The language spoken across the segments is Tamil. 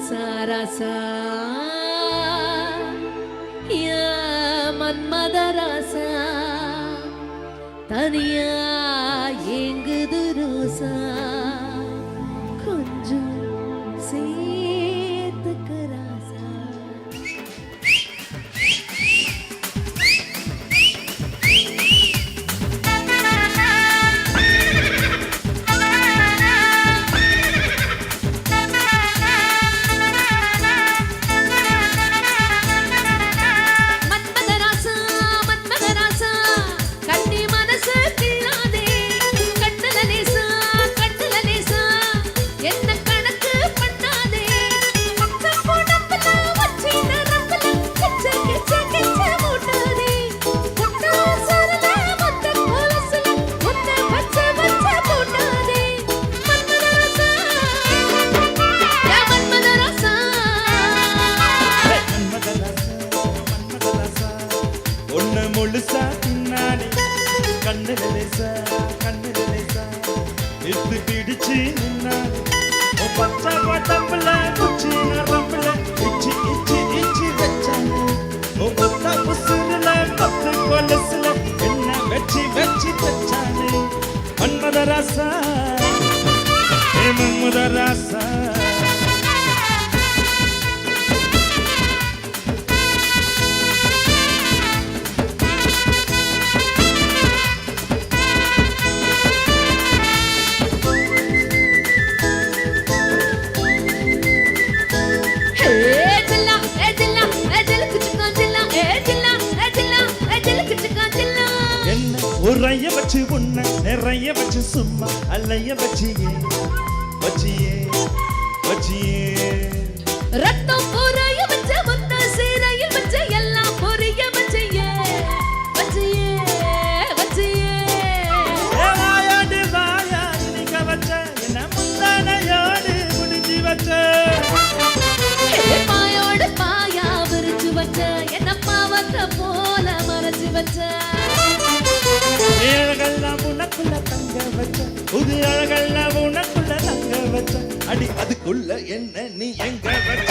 ரசா ரசா மன்மத ரசா தனியா லேசா கண்ணுல லேசா எத்து பிடிச்சு நின்னாடி பச்சை பட்டம்புல குச்சி நரம்புல இச்சி இச்சி இச்சி உன் பத்த பத்து கொலசுல என்ன வச்சு வச்சு மன்மத ராசா மன்மத ராசா. உரைய வச்சு உன்ன நிறைய வச்சு சும்மா அலைய வச்சியே வச்சியே வச்சியே. ரத்தம் பொரிய வச்ச முத்த சீரையில் வச்ச எல்லாம் பொரிய வச்சையே வச்சையே வச்சையே. வாயாடு வாயாடு நிக்க வச்ச என்ன முந்தானையோடு முடிஞ்சு வச்ச. பாயோடு பாயா விரிச்சு வச்ச என்ன பாவத்தை போல மறைச்சு வச்ச. அழகெல்லாம் உனக்குள்ள தங்க வச்ச புது அழகெல்லாம் உனக்குள்ள தங்க வச்ச. அடி அதுக்குள்ள என்ன நீ எங்க வச்ச?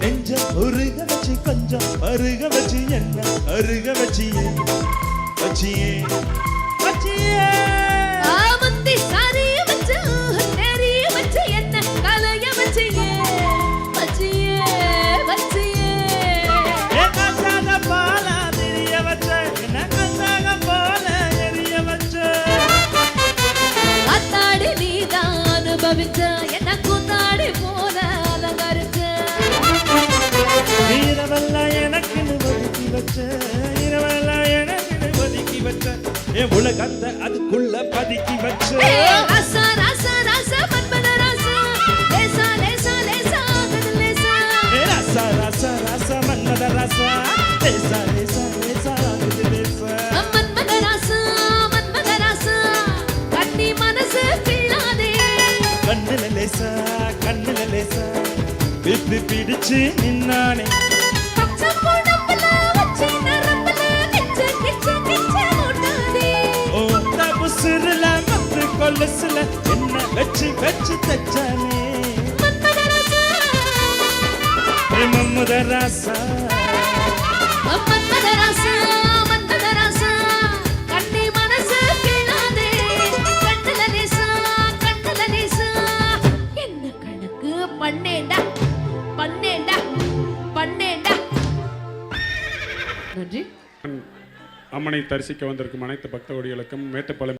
நெஞ்ச உருக வச்சு கொஞ்சம் அருக வச்சு என்ன அருக வச்சியே வச்சியே வச்சியே என் உலகத்தை அதுக்குள்ள பதுக்கி வச்ச. ராசா ராசா ராசா. மன்மத ராசா ராசா ராசா ராசா. கண்ணுல லேசா கண்ணுல லேசா. பிடிச்சு நின்னானே. கொலுசுல என்ன வச்சு வச்சு தச்சானே? மன்மத ராசா ஏ மம்முத ராசா மன்மத ராசா மன்மத ராசா கண்ணி மனசு கிள்ளாதே கண்ணுல லேசா கண்ணுல லேசா என்ன கணக்கு? பண்ணேண்டா பண்ணேண்டா பண்ணேண்டா. நன்றி. அம்மனை தரிசிக்க வந்திருக்கும் அனைத்து பக்த கொடிகளுக்கும் மேட்டுப்பாளையம்